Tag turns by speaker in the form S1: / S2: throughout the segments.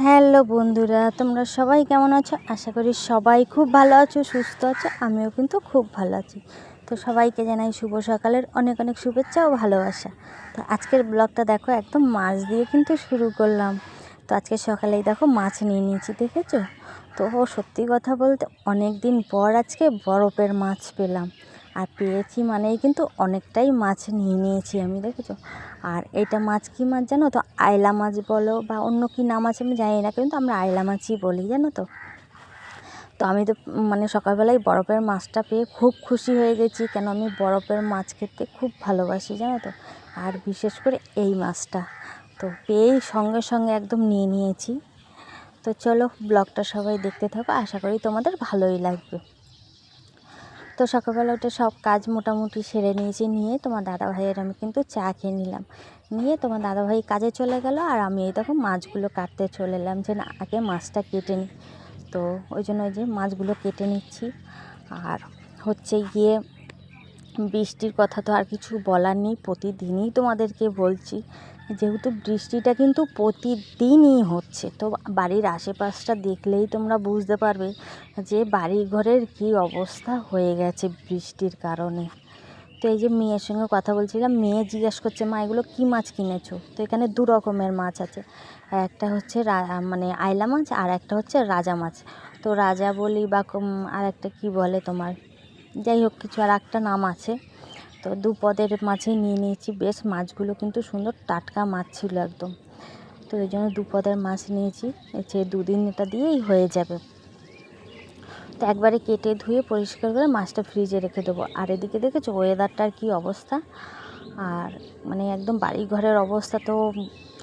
S1: Hello বন্ধুরা, তোমরা সবাই কেমন আছো? আশা করি সবাই খুব ভালো আছো, সুস্থ আছো, আমিও কিন্তু খুব ভালো আছি। তো সবাইকে জানাই শুভ সকালের অনেক অনেক শুভেচ্ছা ও ভালোবাসা। তো আজকের ব্লগটা দেখো, একদম মাছ দিয়ে কিন্তু শুরু করলাম। তো আজকে সকালেই দেখো মাছ নিয়ে নিয়েছি, দেখেছ? তো সত্যি কথা বলতে অনেক দিন পর আজকে বরফের মাছ পেলাম। আর পেয়েছি মানেই কিন্তু অনেকটাই মাছ নিয়ে নিয়েছি আমি, দেখেছ? আর এটা মাছ কী মাছ জানো তো? আয়লা মাছ বলো বা অন্য কী নাম আছে আমি জানি না, কিন্তু আমরা আয়লা মাছই বলি, জানো তো? তো আমি তো মানে সকালবেলায় বরফের মাছটা পেয়ে খুব খুশি হয়ে গেছি, কেন আমি বরফের মাছ খেতে খুব ভালোবাসি, জানো তো? আর বিশেষ করে এই মাছটা। তো পেয়েই সঙ্গে সঙ্গে একদম নিয়ে নিয়েছি। তো চলো ব্লগটা সবাই দেখতে থাকো, আশা করি তোমাদের ভালোই লাগবে। তো সকালবেলা উঠে সব কাজ মোটামুটি সেরে নিয়েছি, নিয়ে তোমার দাদা ভাইয়ের আমি কিন্তু চা খেয়ে নিলাম। নিয়ে তোমার দাদা ভাই কাজে চলে গেল আর আমি এই তখন মাছগুলো কাটতে চলে এলাম যে না, আগে মাছটা কেটে নিই। তো ওই জন্য ওই যে মাছগুলো কেটে নিচ্ছি। আর হচ্ছে গিয়ে বৃষ্টির কথা তো আর কিছু বলার নেই, প্রতিদিনই তোমাদেরকে বলছি। যেহেতু বৃষ্টিটা কিন্তু প্রতিদিনই হচ্ছে, তো বাড়ির আশেপাশটা দেখলেই তোমরা বুঝতে পারবে যে বাড়ি ঘরের কী অবস্থা হয়ে গেছে বৃষ্টির কারণে। তো এই যে মেয়ের সঙ্গে কথা বলছিলাম, মেয়ে জিজ্ঞেস করছে, মা, এগুলো কী মাছ কিনেছো? তো এখানে দু রকমের মাছ আছে, একটা হচ্ছে মানে আয়লা মাছ আর একটা হচ্ছে রাজা মাছ। তো রাজা বলি বা আর একটা কী বলে তোমার? যাই হোক, কিছু আর একটা নাম আছে। তো দু পদের মাছই নিয়ে নিয়েছি। বেশ মাছগুলো কিন্তু সুন্দর টাটকা মাছ ছিল একদম। তো এই জন্য দু পদের মাছ নিয়েছি। যে দুদিন এটা দিয়েই হয়ে যাবে। তো একবারে কেটে ধুয়ে পরিষ্কার করে মাছটা ফ্রিজে রেখে দেবো। আর এদিকে দেখেছ ওয়েদারটার কী অবস্থা? আর মানে একদম বাড়ি ঘরের অবস্থা তো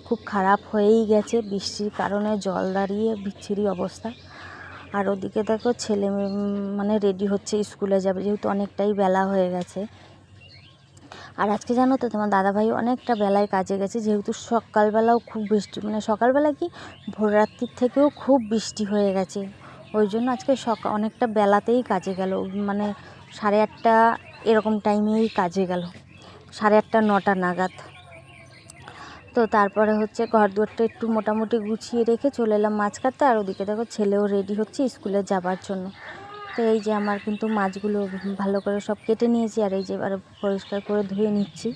S1: খুব খারাপ হয়েই গেছে। বৃষ্টির কারণে জল দাঁড়িয়ে বিচ্ছিরি অবস্থা। আর ওদিকে দেখো ছেলে মানে রেডি হচ্ছে স্কুলে যাবে। যেহেতু অনেকটাই বেলা হয়ে গেছে। আর আজকে জানো তো, তোমার দাদাভাই অনেকটা বেলায় কাজে গেছে, যেহেতু সকালবেলাও খুব বৃষ্টি মানে সকালবেলা কি ভোর রাত্রির থেকেও খুব বৃষ্টি হয়ে গেছে। ওই জন্য আজকে সকাল অনেকটা বেলাতেই কাজে গেল মানে সাড়ে আটটা এরকম টাইমেই কাজে গেল, সাড়ে আটটা, নটা নাগাদ। তো তারপরে হচ্ছে ঘর দুয়ারটা একটু মোটামুটি গুছিয়ে রেখে চলে এলাম মাছ কাটতে আর ওদিকে দেখো ছেলেও রেডি হচ্ছে স্কুলে যাবার জন্য। তো এই যে আমার কিন্তু মাছগুলো ভালো করে সব কেটে নিয়েছি, আর এই যে এবার পরিষ্কার করে ধুয়ে নিচ্ছি।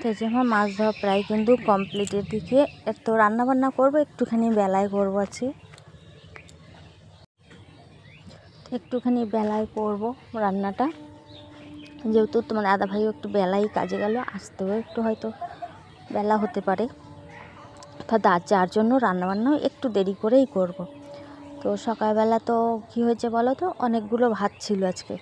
S1: তো যে আমার মাছ ধোয়া প্রায় কিন্তু কমপ্লিটের দিকে। তো রান্নাবান্না করব, একটুখানি বেলায় করব আছে। একটুখানি বেলায় করব রান্নাটা। যেহেতু তোমার দাদা ভাইও একটু বেলাই কাজে গেল, আসতেও একটু হয়তো বেলা হতে পারে। অর্থাৎ যার জন্য রান্নাবান্নাও একটু দেরি করেই করব। তো সকালবেলা তো কী হয়েছে বলো তো, অনেকগুলো ভাত ছিল আজকে।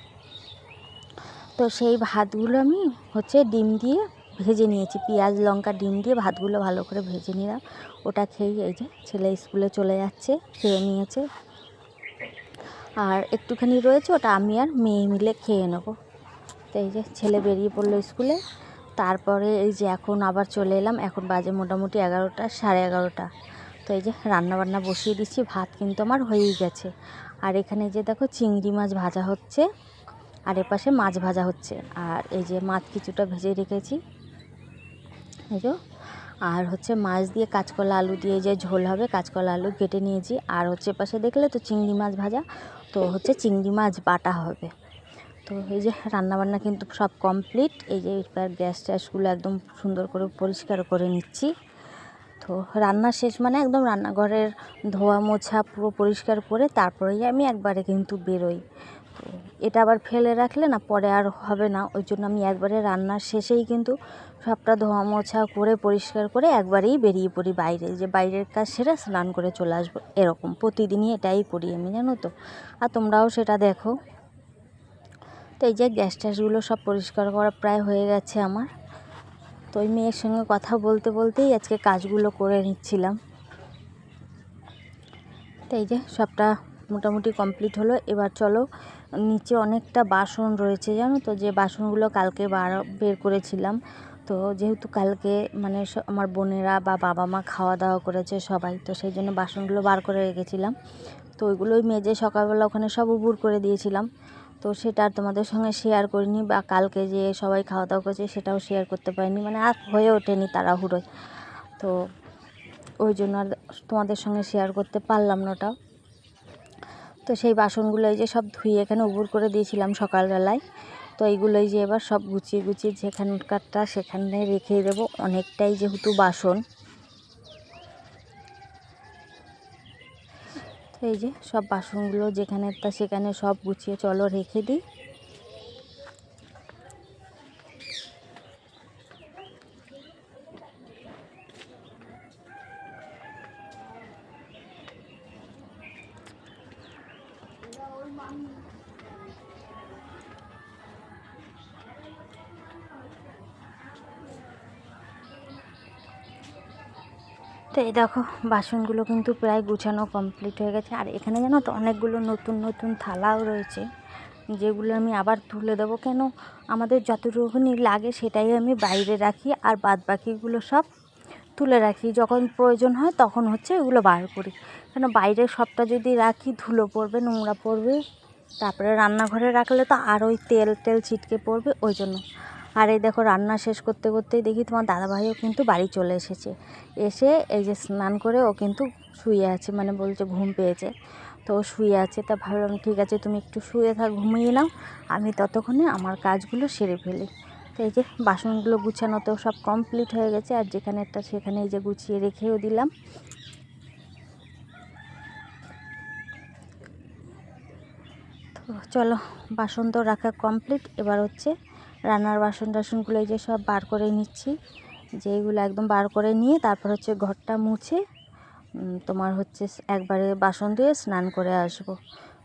S1: তো সেই ভাতগুলো আমি হচ্ছে ডিম দিয়ে ভেজে নিয়েছি, পেঁয়াজ, লঙ্কা, ডিম দিয়ে ভাতগুলো ভালো করে ভেজে নিলাম। ওটা খেয়েই এই যে ছেলে স্কুলে চলে যাচ্ছে, খেয়ে নিয়েছে। আর একটুখানি রয়েছে, ওটা আমি আর মেয়ে মিলে খেয়ে নেব। তো এই যে ছেলে বেরিয়ে পড়ল স্কুলে। তারপরে এই যে এখন আবার চলে এলাম, এখন বাজে মোটামুটি এগারোটা, সাড়ে এগারোটা। তো এই যে রান্না বান্না বসিয়ে দিচ্ছি, ভাত কিন্তু আমার হয়েই গেছে। আর এখানে যে দেখো চিংড়ি মাছ ভাজা হচ্ছে, আর এপাশে মাছ ভাজা হচ্ছে। আর এই যে মাছ কিছুটা ভেজে রেখেছি। এই যে, আর হচ্ছে মাছ দিয়ে কাঁচকলা আলু দিয়ে যে ঝোল হবে, কাঁচকলা আলু কেটে নিয়েছি। আর হচ্ছে পাশে দেখলে তো চিংড়ি মাছ ভাজা, তো হচ্ছে চিংড়ি মাছ বাটা হবে। তো এই যে রান্নাবান্না কিন্তু সব কমপ্লিট। এই যে এবার গ্যাস ট্যাসগুলো একদম সুন্দর করে পরিষ্কার করে নিচ্ছি। তো রান্না শেষ মানে একদম রান্নাঘরের ধোয়া মোছা পুরো পরিষ্কার করে তারপরেই আমি একবারে কিন্তু বেরোই। তো এটা আবার ফেলে রাখলে না পরে আর হবে না। ওই জন্য আমি একবারে রান্নার শেষেই কিন্তু সবটা ধোয়া মোছা করে পরিষ্কার করে একবারেই বেরিয়ে পড়ি বাইরে। যে বাইরের কাজ সেরে স্নান করে চলে আসব। এরকম প্রতিদিনই এটাই করি আমি, জানো তো। আর তোমরাও সেটা দেখো। তো এই যে গ্যাস ট্যাসগুলো সব পরিষ্কার করা প্রায় হয়ে গেছে আমার। তো ওই মেয়ের সঙ্গে কথা বলতে বলতেই আজকে কাজগুলো করে নিচ্ছিলাম। তো এই যে সবটা মোটামুটি কমপ্লিট হলো। এবার চলো, নিচে অনেকটা বাসন রয়েছে, জানো তো? যে বাসনগুলো কালকে বার, বের করেছিলাম। তো যেহেতু কালকে মানে আমার বোনেরা বা বাবা মা খাওয়া দাওয়া করেছে সবাই, তো সেই জন্য বাসনগুলো বার করে রেখেছিলাম। তো ওইগুলোই মেজে সকালবেলা ওখানে সব উবুর করে দিয়েছিলাম। তো সেটা আর তোমাদের সঙ্গে শেয়ার করিনি বা কালকে যে সবাই খাওয়া দাওয়া করেছে সেটাও শেয়ার করতে পারিনি মানে আর হয়ে ওঠেনি তাড়াহুড়োয়। তো ওই জন্য আর তোমাদের সঙ্গে শেয়ার করতে পারলাম না ওটাও তো সেই বাসনগুলো যে সব ধুয়ে এখানে উবুর করে দিয়েছিলাম সকালবেলায়। তো এইগুলোই যে এবার সব গুছিয়ে গুছিয়ে যেখানকারটা সেখানে রেখে দেবো। অনেকটাই যেহেতু বাসন। এই যে সব বাসনগুলো যেখানে তা সেখানে সব গুছিয়ে চলো রেখে দিই। তো এই দেখো, বাসনগুলো কিন্তু প্রায় গুছানো কমপ্লিট হয়ে গেছে। আর এখানে জানো তো অনেকগুলো নতুন নতুন থালাও রয়েছে, যেগুলো আমি আবার তুলে দেবো। কেন? আমাদের যতটুকুনি লাগে সেটাই আমি বাইরে রাখি আর বাদ বাকিগুলো সব তুলে রাখি। যখন প্রয়োজন হয় তখন হচ্ছে এগুলো বার করি। কেন? বাইরে সবটা যদি রাখি, ধুলো পড়বে, নোংরা পড়বে, তারপরে রান্নাঘরে রাখলে তো আর ওই তেল টেল ছিটকে পড়বে, ওই জন্য। আর এই দেখো রান্না শেষ করতে করতেই দেখি তোমার দাদাভাইও কিন্তু বাড়ি চলে এসেছে। এসে এই যে স্নান করে ও কিন্তু শুয়ে আছে মানে বলছে ঘুম পেয়েছে। তো ও শুয়ে আছে, তা ভাবলাম ঠিক আছে তুমি একটু শুয়ে থাক, ঘুমিয়ে নাও। আমি ততক্ষণে আমার কাজগুলো সেরে ফেলি। তো এই যে বাসনগুলো গুছানো তো সব কমপ্লিট হয়ে গেছে, আর যেখানে একটা সেখানে এই যে গুছিয়ে রেখেও দিলাম। তো চলো, বাসন তো রাখা কমপ্লিট এবার হচ্ছে রান্নার বাসন টাসনগুলো এই যে সব বার করে নিচ্ছি। যেইগুলো একদম বার করে নিয়ে তারপর হচ্ছে ঘরটা মুছে তোমার হচ্ছে একবারে বাসন দিয়ে স্নান করে আসব।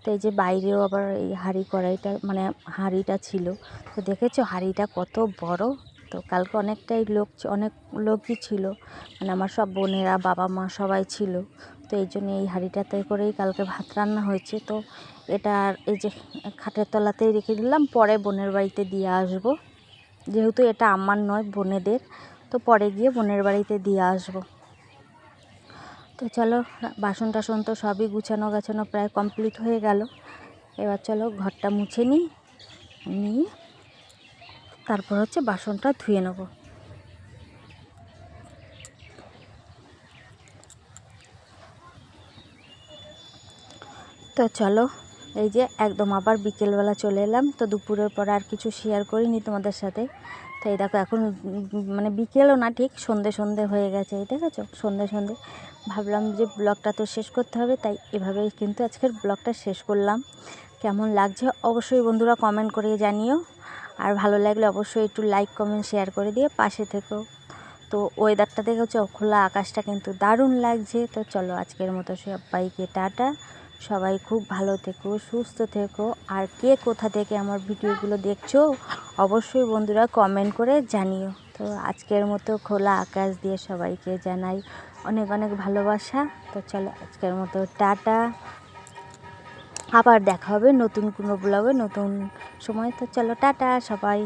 S1: তো এই যে বাইরেও আবার এই হাঁড়ি কড়াইটা মানে হাঁড়িটা ছিল। তো দেখেছ হাঁড়িটা কত বড়? তো কালকে অনেকটাই লোক অনেক লোকই ছিল। মানে আমার সব বোনেরা বাবা মা সবাই ছিল। তো এই জন্য এই হাঁড়িটাতে করেই কালকে ভাত রান্না হয়েছে। তো এটা এই যে খাটের তলাতেই রেখে দিলাম, পরে বোনের বাড়িতে দিয়ে আসব। যেহেতু এটা আমার নয়, বোনেদের, তো পরে গিয়ে বোনের বাড়িতে দিয়ে আসব। তো চলো, বাসন টাসন তো সবই গুছানো গাছানো প্রায় কমপ্লিট হয়ে গেল। এবার চলো ঘরটা মুছে নিই, নিয়ে তারপর হচ্ছে বাসনটা ধুয়ে নেব। তো চলো এই যে একদম আবার বিকেলবেলা চলে এলাম, তো দুপুরের পর আর কিছু শেয়ার করিনি তোমাদের সাথে। তো এই দেখো এখন মানে বিকেলও না, ঠিক সন্ধে সন্ধে হয়ে গেছে দেখেছ সন্ধে সন্ধে। ভাবলাম যে ব্লগটা তো শেষ করতে হবে, তাই এভাবেই কিন্তু আজকের ব্লগটা শেষ করলাম। কেমন লাগছে অবশ্যই বন্ধুরা কমেন্ট করে জানিও। আর ভালো লাগলে অবশ্যই একটু লাইক কমেন্ট শেয়ার করে দিয়ে পাশে থেকেও তো ওয়েদারটা দেখেছ? খোলা আকাশটা কিন্তু দারুণ লাগছে। তো চলো আজকের মতো সবাইকে টাটা। সবাই খুব ভালো থেকো, সুস্থ থেকো। আর কে কোথা থেকে আমার ভিডিওগুলো দেখছ, অবশ্যই বন্ধুরা কমেন্ট করে জানিও। তো আজকের মতো খোলা আকাশ দিয়ে সবাইকে জানাই অনেক অনেক ভালোবাসা। তো চলো আজকের মতো টাটা। আবার দেখা হবে নতুন কোনো ব্লগে নতুন সময়। তো চলো টাটা সবাই।